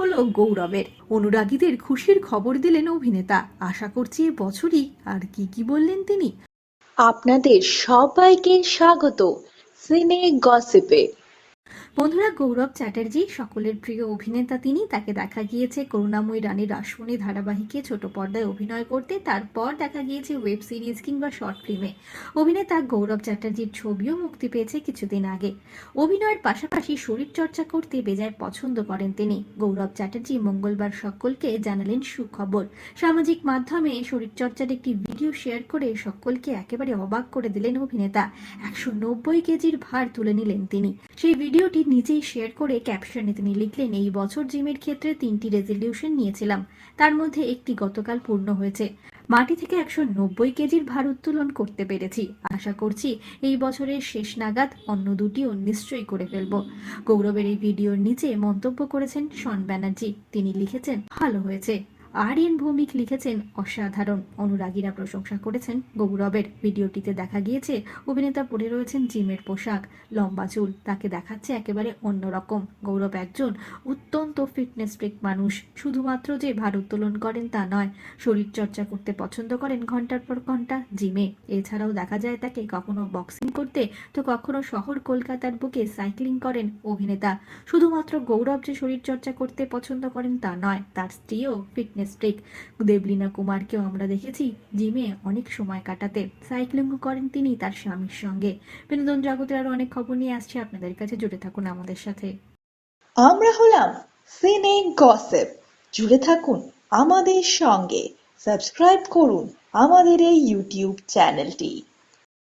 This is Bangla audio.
হলো গৌরবের। অনুরাগীদের খুশির খবর দিলেন অভিনেতা। আশা করছি বছরই আর কি কি বললেন তিনি? আপনাদের সবাইকে স্বাগত। সিনে গসিপে। বন্ধুরা, গৌরব চ্যাটার্জি, সকলের প্রিয় অভিনেতা তিনি। তাকে দেখা গিয়েছে করুণাময়ী রানী রাসমণি ধারাবাহিকে ছোট পর্দায় অভিনয় করতে। তারপর দেখা গিয়েছে ওয়েব সিরিজ কিংবা শর্ট ফিল্মে। অভিনেতা গৌরব চ্যাটার্জির ছবিও মুক্তি পেয়েছে কিছুদিন আগে। অভিনয়ের পাশাপাশি শরীরচর্চা করতে বেজায় পছন্দ করেন তিনি। গৌরব চ্যাটার্জি মঙ্গলবার সকলকে জানালেন সুখবর। সামাজিক মাধ্যমে শরীরচর্চার একটি ভিডিও শেয়ার করে সকলকে একেবারে অবাক করে দিলেন অভিনেতা। একশো নব্বই কেজির ভার তুলে নিলেন তিনি। সেই ভিডিওটি নিজেই শেয়ার করে ক্যাপশনে তিনি লিখলেন, এই বছর জিমের ক্ষেত্রে তিনটি রেজলিউশন নিয়েছিলাম। তার মধ্যে একটি গতকাল পূর্ণ হয়েছে। মাটি থেকে একশো নব্বই কেজির ভার উত্তোলন করতে পেরেছি। আশা করছি এই বছরের শেষ নাগাদ অন্য দুটিও নিশ্চয়ই করে ফেলব। গৌরবের এই ভিডিওর নিচে মন্তব্য করেছেন শন ব্যানার্জি। তিনি লিখেছেন, ভালো হয়েছে। আর এন ভৌমিক লিখেছেন অসাধারণ। অনুরাগীরা প্রশংসা করেছেন গৌরবের। ভিডিওটিতে দেখা গিয়েছে, অভিনেতা পরে রয়েছেন জিমের পোশাক। লম্বা চুল, তাকে দেখাচ্ছে একেবারে অন্যরকম। গৌরব একজন অত্যন্ত ফিটনেস ফ্রিক মানুষ। শুধুমাত্র যে ভার উত্তোলন করেন তা নয় শরীর চর্চা করতে পছন্দ করেন ঘণ্টার পর ঘণ্টা জিমে। এছাড়াও দেখা যায় তাকে কখনো বক্সিং করতে, তো কখনো শহর কলকাতার বুকে সাইক্লিং করেন অভিনেতা। শুধুমাত্র গৌরব যে শরীর চর্চা করতে পছন্দ করেন তা নয়, তার স্ত্রীও ফিটনেস ফ্রিক দেবলীনা কুমারকেও আমরা দেখেছি জিমে অনেক সময় কাটাতে। সাইক্লিংও করেন তিনি তার স্বামীর সঙ্গে। বিনোদন জগতের আরও অনেক খবর নিয়ে আসছে আপনাদের কাছে। জুড়ে থাকুন আমাদের সাথে। আমরা হলাম সিনে গসেপ। জুড়ে থাকুন আমাদের সঙ্গে। সাবস্ক্রাইব করুন আমাদের এই ইউটিউব চ্যানেলটি।